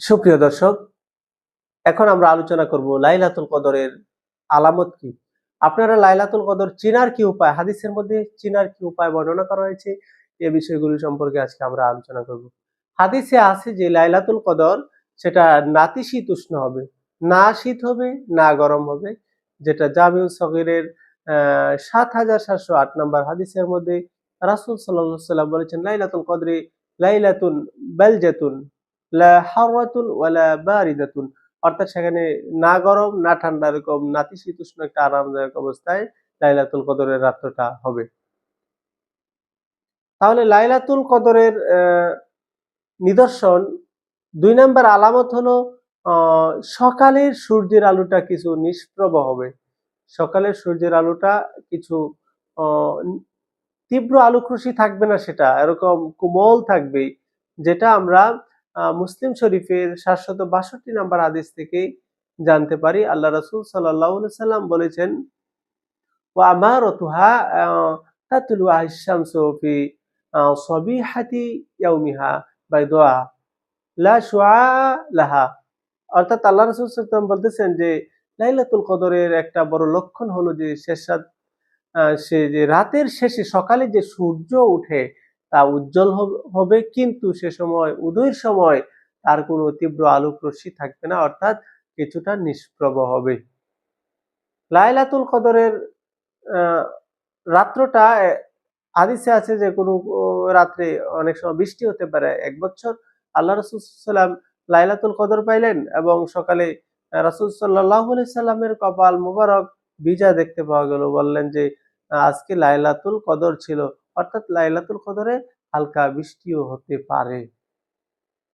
সুপ্রিয় দর্শক, এখন আমরা আলোচনা করব লাইলাতুল কদরের আলামত কি? আপনারা লাইলাতুল কদর চিনার কি উপায়, হাদিসের মধ্যে চিনার কি উপায় বর্ণনা করা হয়েছে? এ বিষয়গুলি সম্পর্কে আজকে আমরা আলোচনা করব। হাদিসে আছে যে লাইলাতুল কদর, সেটা নাতিশীতোষ্ণ হবে, না শীত হবে, না গরম হবে, যেটা জামিউল সগিরের সাত হাজার সাতশো আট নম্বর হাদিসের মধ্যে রাসুল সাল্লাম বলেছেন, লাইলাতুল কদরে লাইলাতুন বেলজাতুন। অর্থাৎ সেখানে না গরম, না ঠান্ডা এরকম নাতিশীতোষ্ণ একটা আরামদায়ক অবস্থায় লাইলাতুল কদরের রাত্রটা হবে। তাহলে লাইলাতুল কদরের নিদর্শন, দুই নাম্বার আলামত হলো সকালের সূর্যের আলোটা কিছু নিষ্প্রভ হবে। সকালের সূর্যের আলোটা কিছু তীব্র আলোকরশ্মি থাকবে না সেটা, এরকম কোমল থাকবে যেটা আমরা মুসলিম শরীফের সাতশত বাষট্টি নাম্বার আদেশ থেকে জানতে পারি। আল্লাহ রসুল সাল্লাহ সাল্লাম বলেছেন ও আমার অতুহা তাতুলু আহসামসু ফি আহ, সবিহাতি ইয়াউমিহা বাইদোয়া লা শুআ লাহা। অর্থাৎ আল্লাহ রসুল সাল্লাম বলতেছেন যে লাইলাতুল কদরের একটা বড় লক্ষণ হলো যে শেষ সে যে রাতের শেষে সকালে যে সূর্য উঠে তা উজ্জ্বল হবে কিন্তু সে সময় উদয়ের সময় তার কোনো তীব্র আলোক রশ্মি থাকবে না অর্থাৎ কিছুটা নিষ্প্রভ হবে। লাইলাতুল কদরের রাত্রটা আহ, হাদিসে আছে যে কোনো রাত্রে অনেক সময় বৃষ্টি হতে পারে। এক বছর আল্লাহ রসুল সাল্লাম লাইলাতুল কদর পাইলেন এবং সকালে রাসুল সাল্লাহ সাল্লামের কপাল মুবারক ভিজা দেখতে পাওয়া গেল। বললেন যে আজকে লাইলাতুল কদর ছিল। অর্থাৎ লাইলাতুল কদরে হালকা বৃষ্টিও হতে পারে।